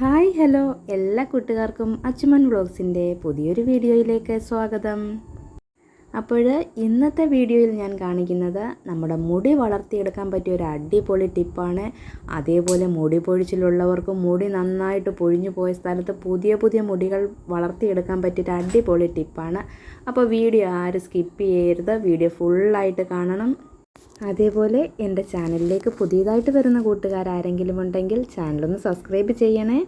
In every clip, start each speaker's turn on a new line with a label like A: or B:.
A: Hi hello. എല്ലാ കൂട്ടുകാർക്കും അച്ചുമൻ വ്ളോഗ്സിന്റെ പുതിയൊരു വീഡിയോയിലേക്ക് സ്വാഗതം. അപ്പോൾ ഇന്നത്തെ വീഡിയോയിൽ ഞാൻ കാണിക്കുന്നത് നമ്മുടെ മുടി വളർത്തിയെടുക്കാൻ പറ്റിയ ഒരു അടിപൊളി ടിപ്പാണ്. അതേപോലെ മുടി പൊഴിച്ചിലുള്ളവർക്കും മുടി നന്നായിട്ട് പൊഴിഞ്ഞു പോയ സ്ഥലത്ത് പുതിയ പുതിയ മുടികൾ വളർത്തിയെടുക്കാൻ പറ്റിയൊരു അടിപൊളി ടിപ്പാണ്. അപ്പോൾ വീഡിയോ ആരും സ്കിപ്പ് ചെയ്യരുത്. വീഡിയോ ഫുള്ളായിട്ട് കാണണം. അതേപോലെ എന്റെ ചാനലിലേക്ക് പുതിയതായിട്ട് വരുന്ന കൂട്ടുകാരാരെങ്കിലും ഉണ്ടെങ്കിൽ ചാനലൊന്ന് സബ്സ്ക്രൈബ് ചെയ്യണേ.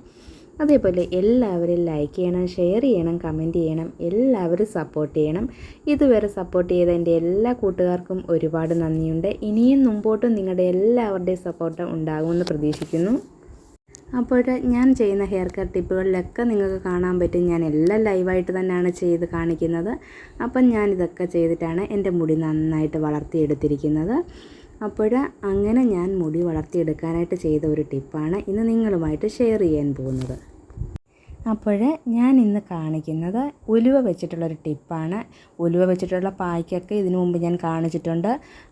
A: അതേപോലെ എല്ലാവരും ലൈക്ക് ചെയ്യണം ഷെയർ ചെയ്യണം കമന്റ് ചെയ്യണം എല്ലാവരും സപ്പോർട്ട് ചെയ്യണം. ഇതുവരെ സപ്പോർട്ട് ചെയ്ത എന്റെ എല്ലാ കൂട്ടുകാർക്കും ഒരുപാട് നന്ദിയുണ്ട്. ഇനിയും മുമ്പോട്ടും നിങ്ങളുടെ എല്ലാവരുടെയും സപ്പോർട്ട് ഉണ്ടാകുമെന്ന് പ്രതീക്ഷിക്കുന്നു. അപ്പോൾ ഞാൻ ചെയ്യുന്ന ഹെയർ കട്ട് ടിപ്പുകളിലൊക്കെ നിങ്ങൾക്ക് കാണാൻ പറ്റും. ഞാൻ എല്ലാം ലൈവായിട്ട് തന്നെയാണ് ചെയ്ത് കാണിക്കുന്നത്. അപ്പം ഞാൻ ഇതൊക്കെ ചെയ്തിട്ടാണ് എന്റെ മുടി നന്നായിട്ട് വളർത്തിയെടുത്തിരിക്കുന്നത്. അപ്പോൾ അങ്ങനെ ഞാൻ മുടി വളർത്തിയെടുക്കാനായിട്ട് ചെയ്ത ഒരു ടിപ്പാണ് ഇന്ന് നിങ്ങളുമായിട്ട് ഷെയർ ചെയ്യാൻ പോകുന്നത്. അപ്പോൾ ഞാൻ ഇന്ന് കാണിക്കുന്നത് ഉലുവ വെച്ചിട്ടുള്ളൊരു ടിപ്പാണ്. ഉലുവ വെച്ചിട്ടുള്ള പായ്ക്കൊക്കെ ഇതിനു മുമ്പ് ഞാൻ കാണിച്ചിട്ടുണ്ട്.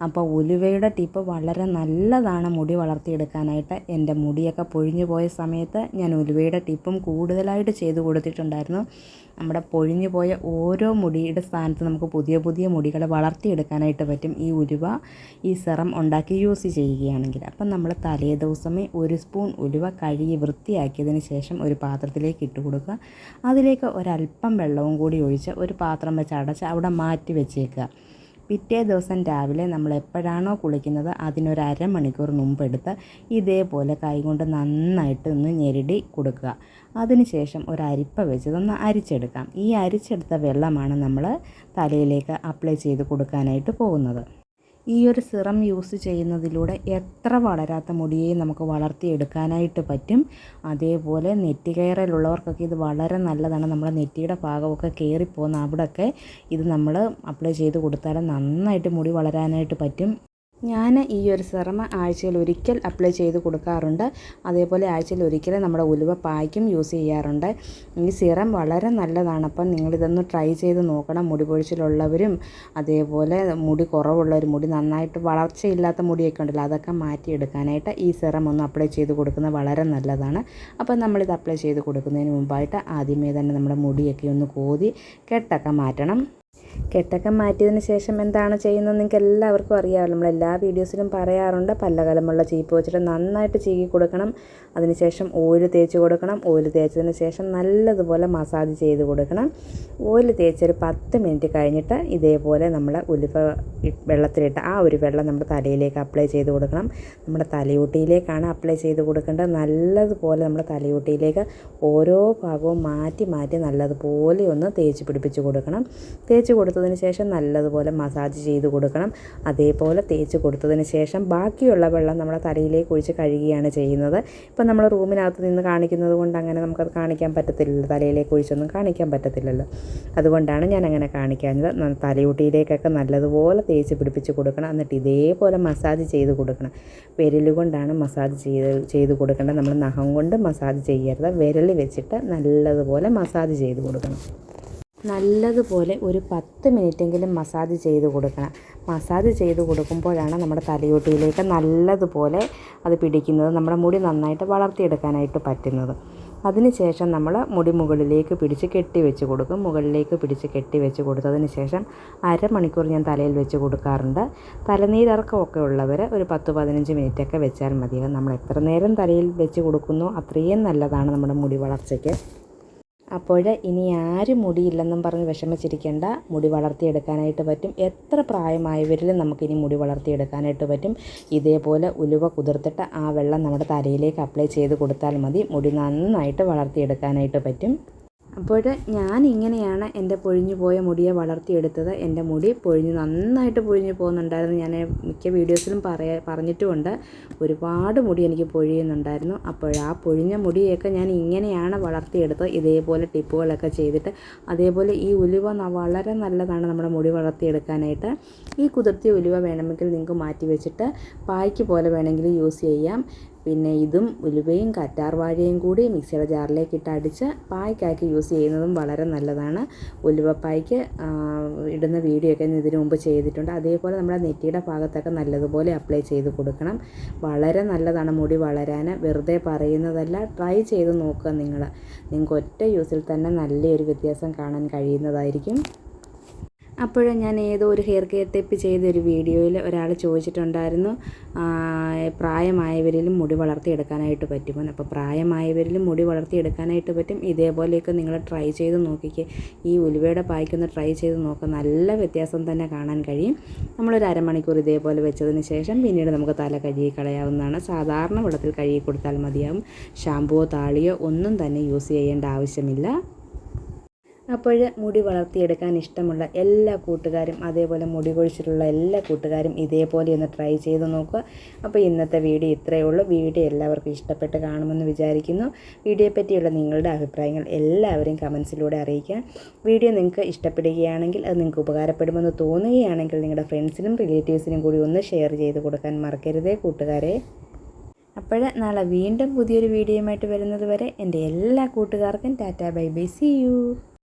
A: അപ്പോൾ ഉലുവയുടെ ടിപ്പ് വളരെ നല്ലതാണ് മുടി വളർത്തിയെടുക്കാനായിട്ട്. എന്റെ മുടിയൊക്കെ പൊഴിഞ്ഞു പോയ സമയത്ത് ഞാൻ ഉലുവയുടെ ടിപ്പും കൂടുതലായിട്ട് ചെയ്തു കൊടുത്തിട്ടുണ്ടായിരുന്നു. നമ്മുടെ പൊഴിഞ്ഞു പോയ ഓരോ മുടിയുടെ സ്ഥാനത്ത് നമുക്ക് പുതിയ പുതിയ മുടികൾ വളർത്തിയെടുക്കാനായിട്ട് പറ്റും ഈ ഉലുവ ഈ സിറം ഉണ്ടാക്കി യൂസ് ചെയ്യുകയാണെങ്കിൽ. അപ്പം നമ്മൾ തലേ ദിവസമേ ഒരു സ്പൂൺ ഉലുവ കഴുകി വൃത്തിയാക്കിയതിന് ശേഷം ഒരു പാത്രത്തിലേക്ക് ഇട്ട് കൊടുക്കുക. അതിലേക്ക് ഒരല്പം വെള്ളവും കൂടി ഒഴിച്ച് ഒരു പാത്രം വെച്ച് അടച്ച് അവിടെ മാറ്റി വെച്ചേക്കുക. പിറ്റേ ദിവസം രാവിലെ നമ്മൾ എപ്പോഴാണോ കുളിക്കുന്നത് അതിനൊരു അരമണിക്കൂർ മുമ്പെടുത്ത് ഇതേപോലെ കൈകൊണ്ട് നന്നായിട്ട് ഒന്ന് ഞെരടി കൊടുക്കുക. അതിനുശേഷം ഒരു അരിപ്പ വെച്ചതൊന്ന് അരിച്ചെടുക്കാം. ഈ അരിച്ചെടുത്ത വെള്ളമാണ് നമ്മൾ തലയിലേക്ക് അപ്ലൈ ചെയ്ത് കൊടുക്കാനായിട്ട് പോകുന്നത്. ഈ ഒരു സിറം യൂസ് ചെയ്യുന്നതിലൂടെ എത്ര വളരാത്ത മുടിയെയും നമുക്ക് വളർത്തിയെടുക്കാനായിട്ട് പറ്റും? അതേപോലെ നെറ്റി കയറലുള്ളവർക്കൊക്കെ ഇത് വളരെ നല്ലതാണ്. നമ്മുടെ നെറ്റിയുടെ ഭാഗമൊക്കെ കയറിപ്പോകുന്ന അവിടെയൊക്കെ ഇത് നമ്മൾ അപ്ലൈ ചെയ്ത് കൊടുത്താൽ നന്നായിട്ട് മുടി വളരാനായിട്ട് പറ്റും. ഞാൻ ഈ ഒരു സിറം ആഴ്ചയിൽ ഒരിക്കൽ അപ്ലൈ ചെയ്ത് കൊടുക്കാറുണ്ട്. അതേപോലെ ആഴ്ചയിൽ ഒരിക്കൽ നമ്മുടെ ഉലുവ പായ്ക്കും യൂസ് ചെയ്യാറുണ്ട്. ഈ സിറം വളരെ നല്ലതാണ്. അപ്പം നിങ്ങളിതൊന്ന് ട്രൈ ചെയ്ത് നോക്കണം. മുടി പൊഴിച്ചിലുള്ളവരും അതേപോലെ മുടി കുറവുള്ളവർ മുടി നന്നായിട്ട് വളർച്ചയില്ലാത്ത മുടിയൊക്കെ ഉണ്ടല്ലോ അതൊക്കെ മാറ്റിയെടുക്കാനായിട്ട് ഈ സിറം ഒന്ന് അപ്ലൈ ചെയ്ത് കൊടുക്കുന്നത് വളരെ നല്ലതാണ്. അപ്പം നമ്മളിത് അപ്ലൈ ചെയ്ത് കൊടുക്കുന്നതിന് മുമ്പായിട്ട് ആദ്യമേ തന്നെ നമ്മുടെ മുടിയൊക്കെ ഒന്ന് കോതി കെട്ടൊക്കെ മാറ്റണം. കെട്ടൊക്കെ മാറ്റിയതിന് ശേഷം എന്താണ് ചെയ്യുന്നത് നിങ്ങൾക്ക് എല്ലാവർക്കും അറിയാമല്ലോ. നമ്മൾ എല്ലാ വീഡിയോസിലും പറയാറുണ്ട്. പല്ലകലമുള്ള ചീപ്പ് വെച്ചിട്ട് നന്നായിട്ട് ചീകി കൊടുക്കണം. അതിനുശേഷം ഓയിൽ തേച്ച് കൊടുക്കണം. ഓയിൽ തേച്ചതിന് ശേഷം നല്ലതുപോലെ മസാജ് ചെയ്ത് കൊടുക്കണം. ഓയിൽ തേച്ചൊരു പത്ത് മിനിറ്റ് കഴിഞ്ഞിട്ട് ഇതേപോലെ നമ്മൾ ഉലുവ വെള്ളത്തിലിട്ട് ആ ഒരു വെള്ളം നമ്മുടെ തലയിലേക്ക് അപ്ലൈ ചെയ്ത് കൊടുക്കണം. നമ്മുടെ തലയൂട്ടിയിലേക്കാണ് അപ്ലൈ ചെയ്ത് കൊടുക്കേണ്ടത്. നല്ലതുപോലെ നമ്മുടെ തലയൂട്ടിയിലേക്ക് ഓരോ ഭാഗവും മാറ്റി മാറ്റി നല്ലതുപോലെ ഒന്ന് തേച്ച് പിടിപ്പിച്ച് കൊടുക്കണം. തേച്ച് കൊടുത്തതിന് ശേഷം നല്ലതുപോലെ മസാജ് ചെയ്ത് കൊടുക്കണം. അതേപോലെ തേച്ച് കൊടുത്തതിന് ശേഷം ബാക്കിയുള്ള വെള്ളം നമ്മുടെ തലയിലേക്ക് ഒഴിച്ച് കഴുകുകയാണ് ചെയ്യുന്നത്. ഇപ്പം നമ്മൾ റൂമിനകത്ത് നിന്ന് കാണിക്കുന്നത് കൊണ്ട് അങ്ങനെ നമുക്കത് കാണിക്കാൻ പറ്റത്തില്ലല്ലോ. തലയിലേക്ക് ഒഴിച്ചൊന്നും കാണിക്കാൻ പറ്റത്തില്ലല്ലോ. അതുകൊണ്ടാണ് ഞാൻ അങ്ങനെ കാണിക്കാഞ്ഞത്. തലയൂട്ടിയിലേക്കൊക്കെ നല്ലതുപോലെ തേച്ച് പിടിപ്പിച്ച് കൊടുക്കണം. എന്നിട്ട് ഇതേപോലെ മസാജ് ചെയ്ത് കൊടുക്കണം. വിരലുകൊണ്ടാണ് മസാജ് ചെയ്ത് ചെയ്ത് കൊടുക്കേണ്ടത്. നമ്മൾ നഖം കൊണ്ട് മസാജ് ചെയ്യരുത്. വിരൽ വെച്ചിട്ട് നല്ലതുപോലെ മസാജ് ചെയ്ത് കൊടുക്കണം. നല്ലതുപോലെ ഒരു പത്ത് മിനിറ്റെങ്കിലും മസാജ് ചെയ്ത് കൊടുക്കണം. മസാജ് ചെയ്ത് കൊടുക്കുമ്പോഴാണ് നമ്മുടെ തലയോട്ടിയിലേക്ക് നല്ലതുപോലെ അത് പിടിക്കുന്നത്. നമ്മുടെ മുടി നന്നായിട്ട് വളർത്തിയെടുക്കാനായിട്ട് പറ്റുന്നത്. അതിനുശേഷം നമ്മൾ മുടി മുകളിലേക്ക് പിടിച്ച് കെട്ടി വെച്ച് കൊടുക്കും. മുകളിലേക്ക് പിടിച്ച് കെട്ടി വെച്ച് കൊടുത്തതിന് ശേഷം അരമണിക്കൂർ ഞാൻ തലയിൽ വെച്ച് കൊടുക്കാറുണ്ട്. തലനീരിറക്കമൊക്കെ ഉള്ളവർ ഒരു പത്ത് പതിനഞ്ച് മിനിറ്റൊക്കെ വെച്ചാൽ മതിയാകും നമ്മൾ എത്ര നേരം തലയിൽ വെച്ച് കൊടുക്കുന്നു അത്രയും നല്ലതാണ് നമ്മുടെ മുടി വളർച്ചയ്ക്ക്. അപ്പോൾ ഇനി ആരും മുടിയില്ലെന്നും പറഞ്ഞ് വിഷമിച്ചിരിക്കേണ്ട. മുടി വളർത്തിയെടുക്കാനായിട്ട് പറ്റും. എത്ര പ്രായമായവരിലും നമുക്കിനി മുടി വളർത്തിയെടുക്കാനായിട്ട് പറ്റും. ഇതേപോലെ ഉലുവ കുതിർത്തിട്ട് ആ വെള്ളം നമ്മുടെ തലയിലേക്ക് അപ്ലൈ ചെയ്ത് കൊടുത്താൽ മതി. മുടി നന്നായിട്ട് വളർത്തിയെടുക്കാനായിട്ട് പറ്റും. അപ്പോൾ ഞാൻ ഇങ്ങനെയാണ് എന്റെ പൊഴിഞ്ഞു പോയ മുടിയെ വളർത്തിയെടുത്തത്. എന്റെ മുടി പൊഴിഞ്ഞ് നന്നായിട്ട് പൊഴിഞ്ഞു പോകുന്നുണ്ടായിരുന്നു. ഞാൻ മിക്ക വീഡിയോസിലും പറയാ പറഞ്ഞിട്ടുമുണ്ട്. ഒരുപാട് മുടി എനിക്ക് പൊഴിയുന്നുണ്ടായിരുന്നു. അപ്പോൾ ആ പൊഴിഞ്ഞ മുടിയൊക്കെ ഞാൻ ഇങ്ങനെയാണ് വളർത്തിയെടുത്തത്. ഇതേപോലെ ടിപ്പുകളൊക്കെ ചെയ്തിട്ട് അതേപോലെ ഈ ഉലുവ വളരെ നല്ലതാണ് നമ്മുടെ മുടി വളർത്തിയെടുക്കാനായിട്ട്. ഈ കുതിർത്തിയ ഉലുവ വേണമെങ്കിൽ നിങ്ങൾക്ക് മാറ്റി വെച്ചിട്ട് പായ്ക്ക് പോലെ വേണമെങ്കിൽ യൂസ് ചെയ്യാം. പിന്നെ ഇതും ഉലുവയും കറ്റാർവാഴയും കൂടി മിക്സിയുടെ ജാറിലേക്ക് ഇട്ട് അടിച്ച് പായ്ക്കാക്കി യൂസ് ചെയ്യുന്നതും വളരെ നല്ലതാണ്. ഉലുവപ്പായ്ക്ക് ഇടുന്ന വീഡിയോ ഒക്കെ ഇതിനു മുമ്പ് ചെയ്തിട്ടുണ്ട്. അതേപോലെ നമ്മുടെ നെറ്റിയുടെ ഭാഗത്തൊക്കെ നല്ലതുപോലെ അപ്ലൈ ചെയ്ത് കൊടുക്കണം. വളരെ നല്ലതാണ് മുടി വളരാൻ. വെറുതെ പറയുന്നതല്ല ട്രൈ ചെയ്ത് നോക്കുക നിങ്ങൾ. നിങ്ങൾക്ക് ഒറ്റ യൂസിൽ തന്നെ നല്ലൊരു വ്യത്യാസം കാണാൻ കഴിയുന്നതായിരിക്കും. അപ്പോൾ ഞാൻ ഏതോ ഒരു ഹെയർ കെയർ ടിപ്പ് ചെയ്ത ഒരു വീഡിയോയിൽ ഒരാൾ ചോദിച്ചിട്ടുണ്ടായിരുന്നു പ്രായമായവരിലും മുടി വളർത്തിയെടുക്കാനായിട്ട് പറ്റുമോ അപ്പോൾ പ്രായമായവരിലും മുടി വളർത്തിയെടുക്കാനായിട്ട് പറ്റും. ഇതേപോലെയൊക്കെ നിങ്ങൾ ട്രൈ ചെയ്ത് നോക്കിക്കേ. ഈ ഉലുവയുടെ പായ്ക്കൊന്ന് ട്രൈ ചെയ്ത് നോക്കുക നല്ല വ്യത്യാസം തന്നെ കാണാൻ കഴിയും. നമ്മളൊരു അരമണിക്കൂർ ഇതേപോലെ വെച്ചതിന് ശേഷം പിന്നീട് നമുക്ക് തല കഴുകി കളയാവുന്നതാണ്. സാധാരണ വെള്ളത്തിൽ കഴുകി കൊടുത്താൽ മതിയാവും. ഷാമ്പുവോ താളിയോ ഒന്നും തന്നെ യൂസ് ചെയ്യേണ്ട ആവശ്യമില്ല. അപ്പോൾ മുടി വളർത്തിയെടുക്കാൻ ഇഷ്ടമുള്ള എല്ലാ കൂട്ടുകാരും അതേപോലെ മുടി കൊഴിച്ചിട്ടുള്ള എല്ലാ കൂട്ടുകാരും ഇതേപോലെ ഒന്ന് ട്രൈ ചെയ്ത് നോക്കുക. അപ്പോൾ ഇന്നത്തെ വീഡിയോ ഇത്രയേ ഉള്ളൂ. വീഡിയോ എല്ലാവർക്കും ഇഷ്ടപ്പെട്ട് കാണുമെന്ന് വിചാരിക്കുന്നു. വീഡിയോയെ പറ്റിയുള്ള നിങ്ങളുടെ അഭിപ്രായങ്ങൾ എല്ലാവരും കമൻസിലൂടെ അറിയിക്കുക. വീഡിയോ നിങ്ങൾക്ക് ഇഷ്ടപ്പെടുകയാണെങ്കിൽ അത് നിങ്ങൾക്ക് ഉപകാരപ്പെടുമെന്ന് തോന്നുകയാണെങ്കിൽ നിങ്ങളുടെ ഫ്രണ്ട്സിനും റിലേറ്റീവ്സിനും കൂടി ഒന്ന് ഷെയർ ചെയ്ത് കൊടുക്കാൻ മറക്കരുതേ കൂട്ടുകാരെ. അപ്പോൾ നാളെ വീണ്ടും പുതിയൊരു വീഡിയോയുമായിട്ട് വരുന്നത് വരെ എന്റെ എല്ലാ കൂട്ടുകാർക്കും tata bye bye. See you